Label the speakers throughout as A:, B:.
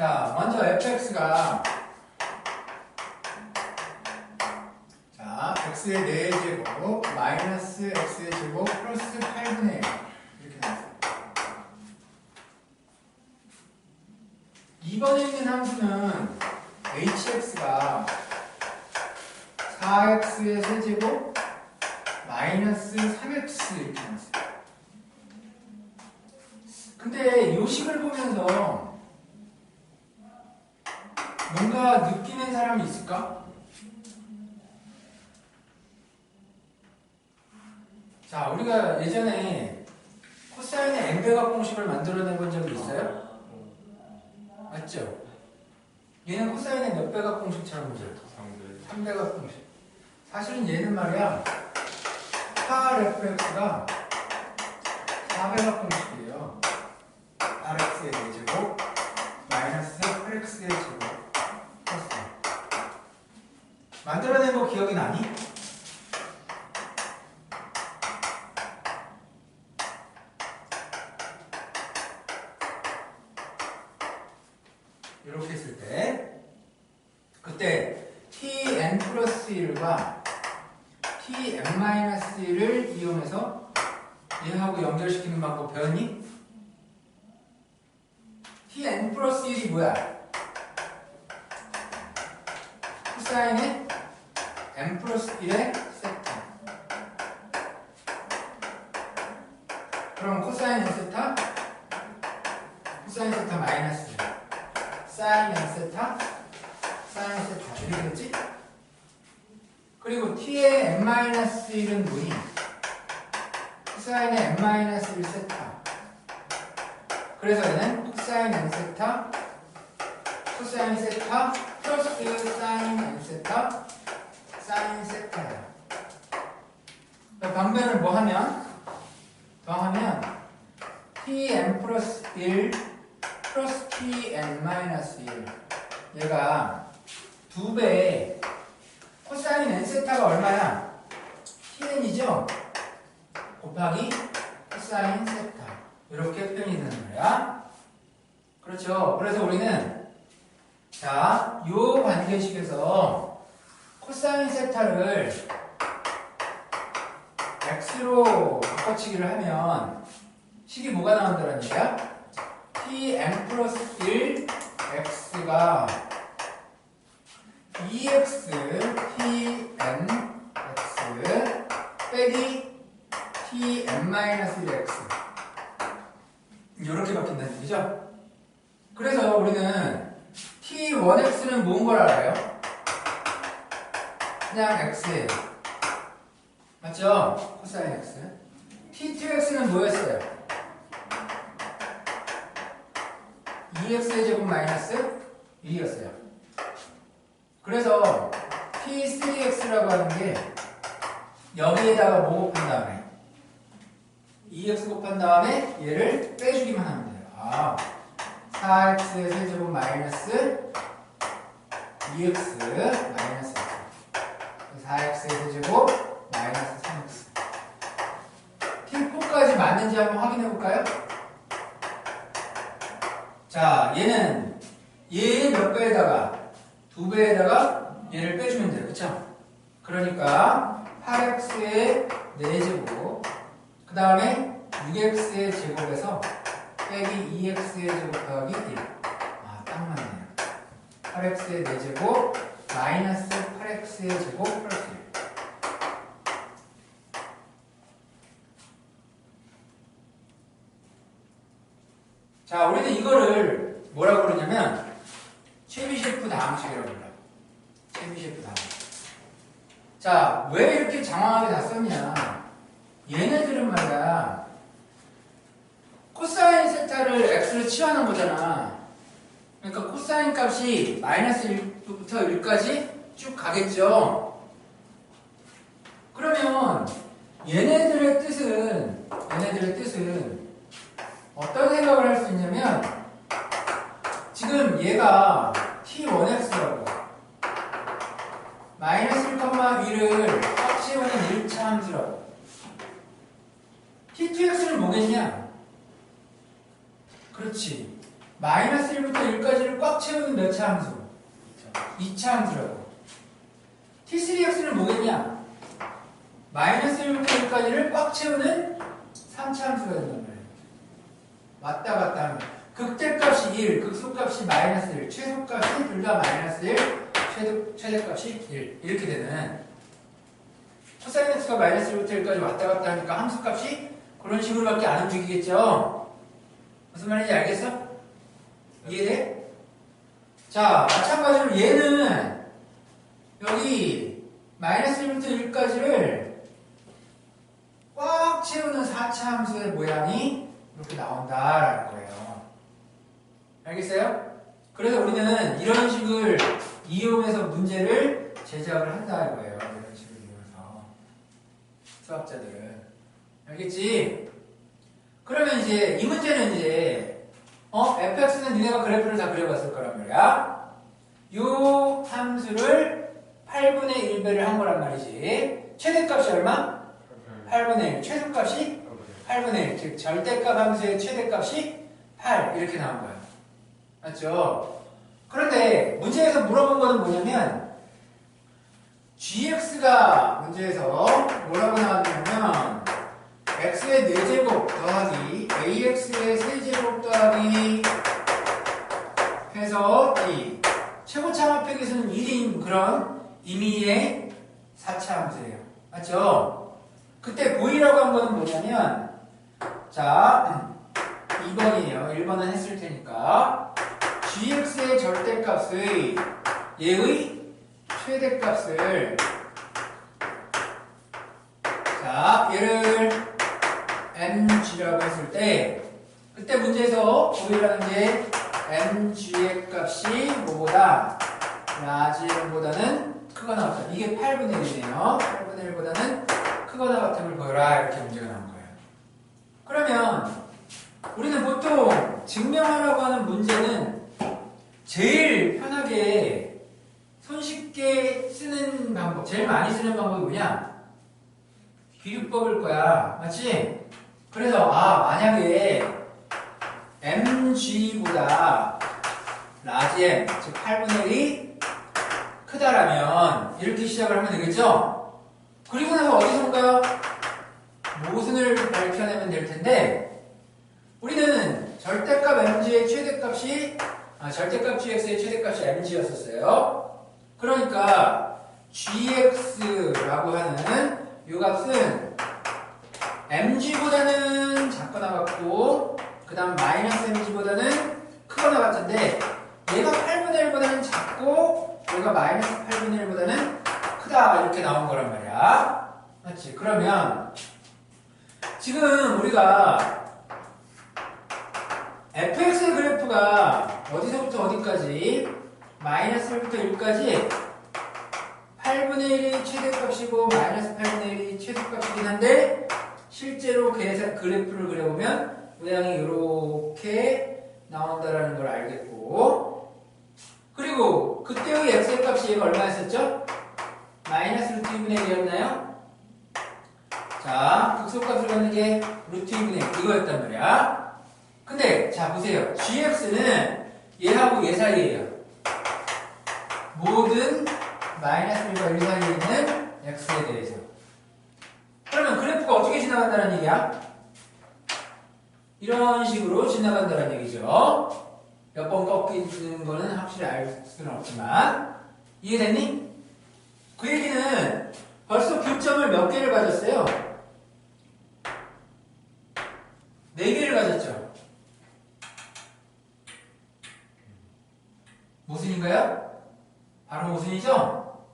A: 자, 먼저 fx가 자, x의 4제곱 마이너스 x의 제곱 플러스 8분의 1 이렇게 나왔어요. 2번에 있는 함수는 hx가 4x의 세제곱 마이너스 3x 이렇게 나왔어요. 근데 요식을 보면서 뭔가 느끼는 사람이 있을까? 자, 우리가 예전에 코사인의 n배각 공식을 만들어내 본 적이 있어요? 맞죠? 얘는 코사인의 몇 배각 공식처럼 보죠? 3배각 공식. 사실은 얘는 말이야, fx가 4배각 공식이에요. rx의 4제곱 마이너스 8x의 제곱 만들어낸 거 기억이 나니? 이렇게 했을 때 그때 tn 플러스 1과 tn 마이너스 1을 이용해서 얘하고 연결시키는 방법 배웠니? tn 플러스 1이 뭐야? 코사인의 n 플러스 1의 세타. 그럼 코사인 세타? 코사인 세타 마이너스 사인 세타? 사인 세타. 이렇게 되겠지? 그리고 t의 n 마이너스 1은 뭐니? 코사인의 n 마이너스 1 세타. 그래서 얘는 코사인 n 세타 코사인 세타 플러스 사인 n 세타 사인 세타야 방변을 뭐 하면 더하면 tn 플러스 1 플러스 tn 마이너스 1 얘가 두 배의 코사인 n 세타가 얼마야? tn이죠? 곱하기 코사인 세타 이렇게 표현이 되는 거야. 그렇죠. 그래서 우리는 자, 요 관계식에서 코사인 세타를 x로 바꿔치기를 하면 식이 뭐가 나온다는 얘기야? tn 플러스 1 x가 2x tn x 빼기 tn 마이너스 1x 이렇게 바뀐다는 얘기죠? 그래서 우리는 t1x는 뭔 걸 알아요? 그냥 x예요. 맞죠? 코사인 x. t2x는 뭐였어요? 2x의 제곱 마이너스 1이었어요. 그래서 t3x라고 하는 게 여기에다가 뭐 곱한 다음에 2x 곱한 다음에 얘를 빼주기만 하면 돼요. 아, 4x의 세제곱 마이너스 2x 마이너스 4x의 세제곱 마이너스 3x t4까지 맞는지 한번 확인해 볼까요? 자, 얘는 얘몇 배에다가 두 배에다가 얘를 빼주면 돼요. 그쵸? 그러니까 8x의 4제곱 그 다음에 6x의 제곱에서 빼기 2x의 제곱 더하기 1 아, 딱 맞네요. 8x의 4제곱 마이너스 8x의 제곱 플러스 1 자, 우리는 이거를 뭐라고 그러냐면 최비셰프 다항식이라고 불러요. 최비셰프 다항식. 자, 왜 이렇게 장황하게 다 썼냐? 얘네들은 말이야. 코사인 세타를 x로 치환한 거잖아. 그러니까 코사인 값이 마이너스 1부터 1까지 쭉 가겠죠. 그러면 얘네들의 뜻은 얘네들의 뜻은 어떤 생각을 할 수 있냐면 지금 얘가 t1x라고 마이너스 1,1을 꽉 채우는 1차 함수라고 t2x는 뭐겠냐? 그렇지 마이너스 1부터 1까지를 꽉몇차 함수? 2차 함수라고. T3x는 뭐겠냐? 마이너스 1부터 1까지를 꽉 채우는 3차 함수가 된단 말이에요. 왔다 갔다 하면. 극대값이 1, 극소값이 마이너스 1, 최소값이 둘 다 마이너스 1, 최대, 최대값이 1. 이렇게 되는. 코사인 x가 마이너스 1부터 1까지 왔다 갔다 하니까 함수값이 그런 식으로밖에 안 움직이겠죠? 무슨 말인지 알겠어? 이해돼? 자, 마찬가지로 얘는 여기 마이너스 1부터 1까지를 꽉 채우는 4차 함수의 모양이 이렇게 나온다라는 거예요. 알겠어요? 그래서 우리는 이런 식을 이용해서 문제를 제작을 한다 이거예요. 이런 식을 이용해서 수학자들은 알겠지? 그러면 이제 이 문제는 이제 어 fx는 니네가 그래프를 다 그려봤을 거란 말이야. 요 함수를 8분의 1배를 한 거란 말이지. 최대값이 얼마? 8분의 1. 최소값이 8분의 1. 즉 절대값 함수의 최대값이 8 이렇게 나온 거야. 맞죠? 그런데 문제에서 물어본 거는 뭐냐면 gx가 문제에서 뭐라고 나왔냐면 x의 4제곱 더하기 ax의 세제곱 더하기 해서 이 최고차 합격에서는 1인 그런 임의의 4차 함수예요. 맞죠? 그때 보이라고 한 거는 뭐냐면 자 2번이에요. 1번은 했을 테니까 gx의 절대값의 얘의 최대값을 자 얘를 mg라고 했을 때 그때 문제에서 보이라는 게 mg의 값이 뭐보다 라지 1보다는 크거나 같다. 이게 8분의 1이네요. 8분의 1보다는 크거나 같음을 보여라 이렇게 문제가 나온 거예요. 그러면 우리는 보통 증명하라고 하는 문제는 제일 편하게 손쉽게 쓰는 방법, 제일 많이 쓰는 방법이 뭐냐? 비교법일 거야. 맞지? 그래서, 아, 만약에 mg보다 라지 m, 즉 8분의 1이 크다라면 이렇게 시작을 하면 되겠죠? 그리고 나서 어디선가 모순을 밝혀내면 될 텐데 우리는 절대값 mg의 최대값이 아, 절대값 gx의 최대값이 mg였었어요. 그러니까 gx라고 하는 이 값은 mg보다는 작거나 같고 그 다음 마이너스 mg보다는 크거나 같은데 얘가 8분의 1보다는 작고 얘가 마이너스 8분의 1보다는 크다 이렇게 나온 거란 말이야. 맞지? 그러면 지금 우리가 fx의 그래프가 어디서부터 어디까지 마이너스 1부터 1까지 8분의 1이 최대값이고 마이너스 8분의 1이 최소값이긴 한데 실제로 계산 그래프를 그려보면 모양이 이렇게 나온다라는 걸 알겠고 그리고 그때의 x의 값이 얘가 얼마였었죠? 마이너스 루트 2분의 1이었나요? 자, 극소값을 갖는 게 루트 2분의 1 이거였단 말이야. 근데 자 보세요. gx는 얘하고 얘 사이에요. 모든 마이너스 1과 1 사이에 있는 x에 대해서. 그러면 그래프가 어떻게 지나간다는 얘기야? 이런 식으로 지나간다는 얘기죠. 몇 번 꺾이는 거는 확실히 알 수는 없지만 이해됐니? 그 얘기는 벌써 교점을 몇 개를 가졌어요? 네 개를 가졌죠. 모순인가요? 바로 모순이죠?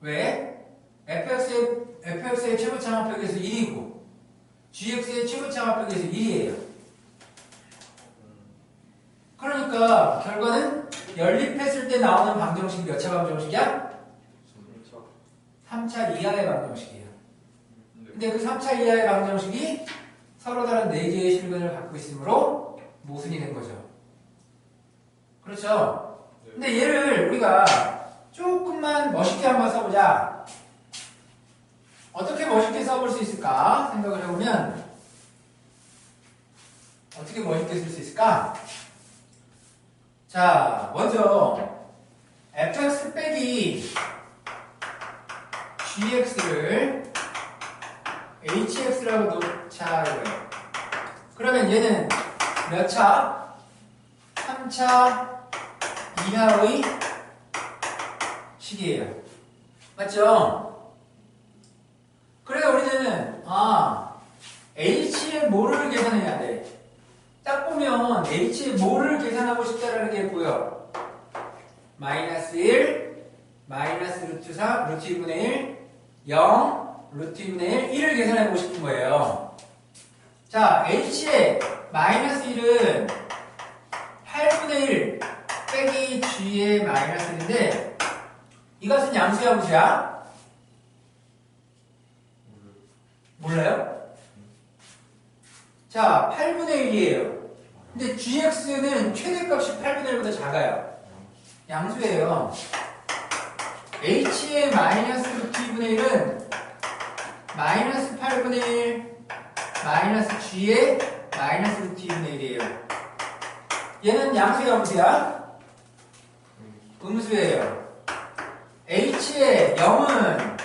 A: 왜? fx의, fx의 최고창합벽에서 1이고 gx의 최고창합벽에서 1이에요. 그러니까 결과는 연립했을 때 나오는 방정식이 몇 차 방정식이야? 3차 이하의 방정식이에요. 근데 그 3차 이하의 방정식이 서로 다른 4개의 실근을 갖고 있으므로 모순이 된 거죠. 그렇죠? 근데 얘를 우리가 조금만 멋있게 한번 써보자. 어떻게 멋있게 써볼 수 있을까 생각을 해보면 어떻게 멋있게 쓸 수 있을까? 자, 먼저 fx 빼기 gx를 hx라고 놓자고요. 그러면 얘는 몇 차? 3차 이하의 식이에요. 맞죠? 그래서 우리는 아 h의 뭐를 계산해야 돼? 딱 보면 h의 뭐를 계산하고 싶다라는 게 보여. 마이너스 1, 마이너스 루트 4, 루트 2분의 1, 0, 루트 2분의 1, 1을 계산해보고 싶은 거예요. 자, h의 마이너스 1은 8분의 1 빼기 g의 마이너스 1인데 이것은 양수야 무수야? 몰라요? 자, 8분의 1이에요. 근데 gx는 최대값이 8분의 1보다 작아요. 양수예요. h의 마이너스 2분의 1은 마이너스 8분의 1 마이너스 g의 마이너스 루트 2분의 1이에요. 얘는 양수야 무수야? 음수예요. h의 0은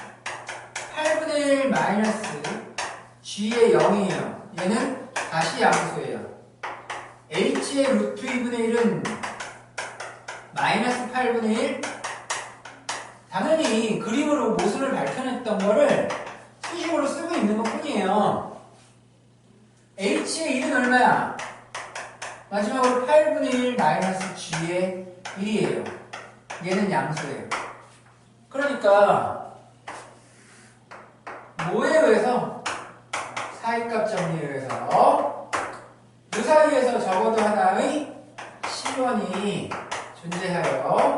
A: 8분의 1 마이너스 g의 0이에요. 얘는 다시 양수예요. H의 루트 2분의 1은 마이너스 8분의 1 당연히 그림으로 모순을 밝혀냈던 거를 수식으로 쓰고 있는 것 뿐이에요. h의 1은 얼마야? 마지막으로 8분의 1 마이너스 g의 1이에요. 얘는 양수예요. 그러니까 뭐에 의해서 사이값 정리에 의해서 그 사이에서 적어도 하나의 시원이 존재하여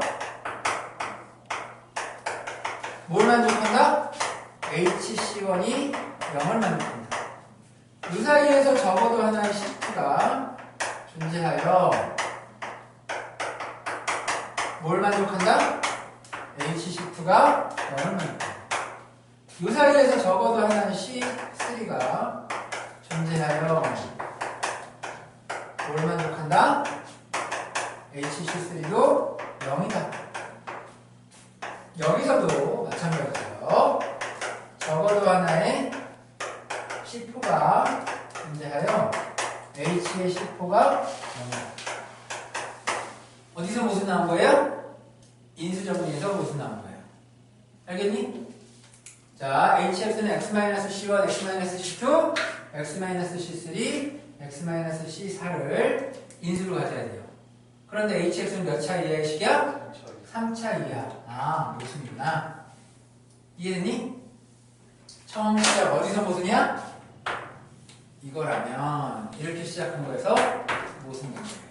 A: 뭘 만족한다? HC1이 0을 만족한다. 그 사이에서 적어도 하나의 시프트가 존재하여 뭘 만족한다? HC2가 0을 만족한다. 이 사이에서 적어도 하나의 C3가 존재하여 뭘 만족한다? HC3도 0이다. 여기서도 마찬가지예요. 적어도 하나의 C4가 존재하여 H의 C4가 0이다. 어디서 무슨 나온 거예요? 인수 정리에서 무슨 나온 거예요? 알겠니? 자, HX는 X-C1, X-C2, X-C3, X-C4를 인수로 가져야 돼요. 그런데 HX는 몇 차 이하의 식이야? 3차 이하. 아, 모순이구나. 이해됐니? 처음 시작 어디서 모순이야? 이거라면 이렇게 시작한 거에서 모순인 거예요.